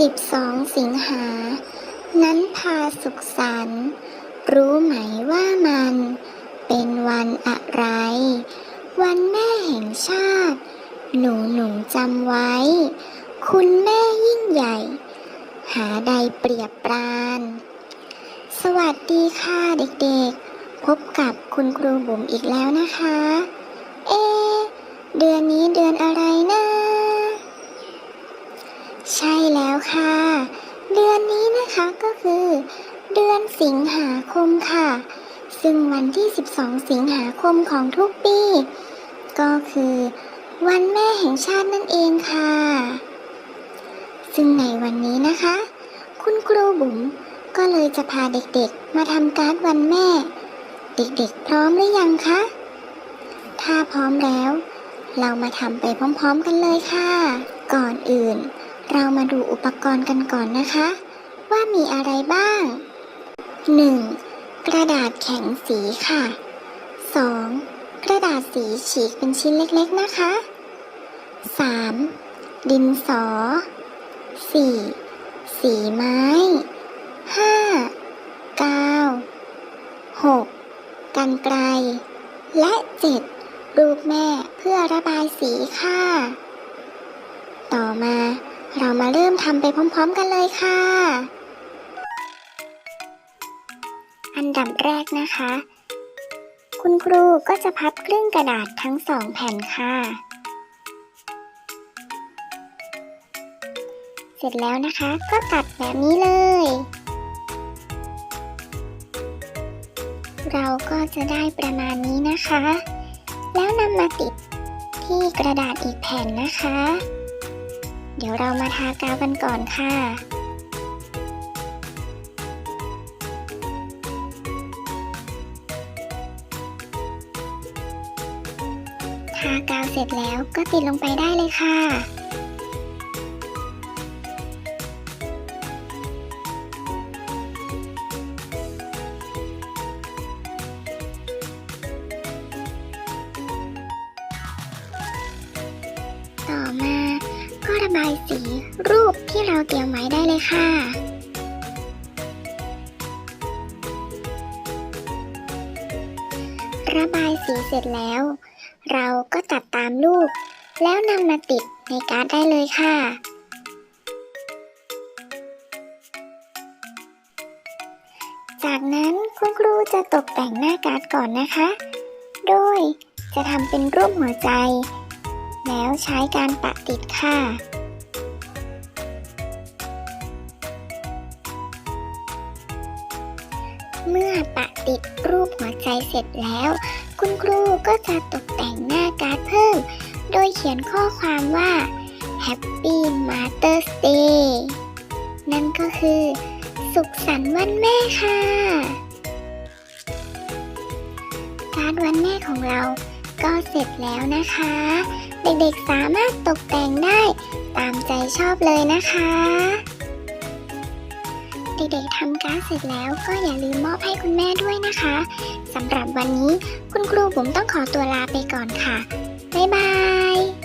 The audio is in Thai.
สิงหา นั้นพาสุขสันต์รู้ไหมว่ามันเป็นวันอะไร วันแม่แห่งชาติ หนูหนูจำไว้ คุณแม่ยิ่งใหญ่ หาใดเปรียบปราน สวัสดีค่ะเด็กๆ พบกับคุณครูบุ๋มอีกแล้วนะคะ เอ เดือนนี้เดือนอะไรนะ ใช่แล้ว ค่ะ เดือนนี้นะคะก็คือ เดือนสิงหาคมค่ะ ซึ่งวันที่ 12 สิงหาคมของทุกปี ก็คือ วันแม่แห่งชาตินั่นเองค่ะ ซึ่งในวันนี้นะคะ คุณครูบุ๋มก็เลยจะพาเด็กๆ มาทำการ์ดวันแม่ เด็กๆ พร้อมหรือยังคะ ถ้าพร้อมแล้ว เรามาทำไปพร้อมๆกันเลยค่ะ ก่อนอื่น เรามาดูอุปกรณ์กันก่อนนะคะ ว่ามีอะไรบ้าง 1. กระดาษแข็งสีค่ะ 2. กระดาษสีฉีกเป็นชิ้นเล็กๆนะคะ 3. ดินสอ 4. สีไม้ 5. กาว 6. กันไกล และ 7. รูปแม่เพื่อระบายสีค่ะ ต่อมา เรามาเริ่มทำไปพร้อมๆกันเลยค่ะ อันดับแรกนะคะ คุณครูก็จะพับครึ่งกระดาษทั้งสองแผ่นค่ะ เสร็จแล้วนะคะก็ตัดแบบนี้เลย เราก็จะได้ประมาณนี้นะคะ แล้วนำมาติดที่กระดาษอีกแผ่นนะคะ เดี๋ยวเรามาทากาวกันก่อนค่ะทากาวเสร็จแล้วก็ติดลงไปได้เลยค่ะ ต่อมา ระบายสี รูปที่เราเตรียมไว้ได้เลยค่ะ ระบายสีเสร็จแล้ว เราก็ตัดตามรูป แล้วนำมาติดในการ์ดได้เลยค่ะจากนั้นคุณครูจะตกแต่งหน้าการ์ดก่อนนะคะ โดยจะทำเป็นรูปหัวใจ แล้วใช้การปะติดค่ะเมื่อปะติดรูปหัวใจเสร็จแล้ว คุณครูก็จะตกแต่งหน้าการ์ดเพิ่ม โดยเขียนข้อความว่า Happy Mother's Day นั่นก็คือ สุขสันต์วันแม่ค่ะ การ์ดวันแม่ของเรา ก็เสร็จแล้วนะคะ เด็กๆสามารถตกแต่งได้ตามใจชอบเลยนะคะ เด็กๆทำการ์ดเสร็จแล้วก็อย่าลืมมอบให้คุณแม่ด้วยนะคะสำหรับวันนี้คุณครูผมต้องขอตัวลาไปก่อนค่ะ บ๊ายบาย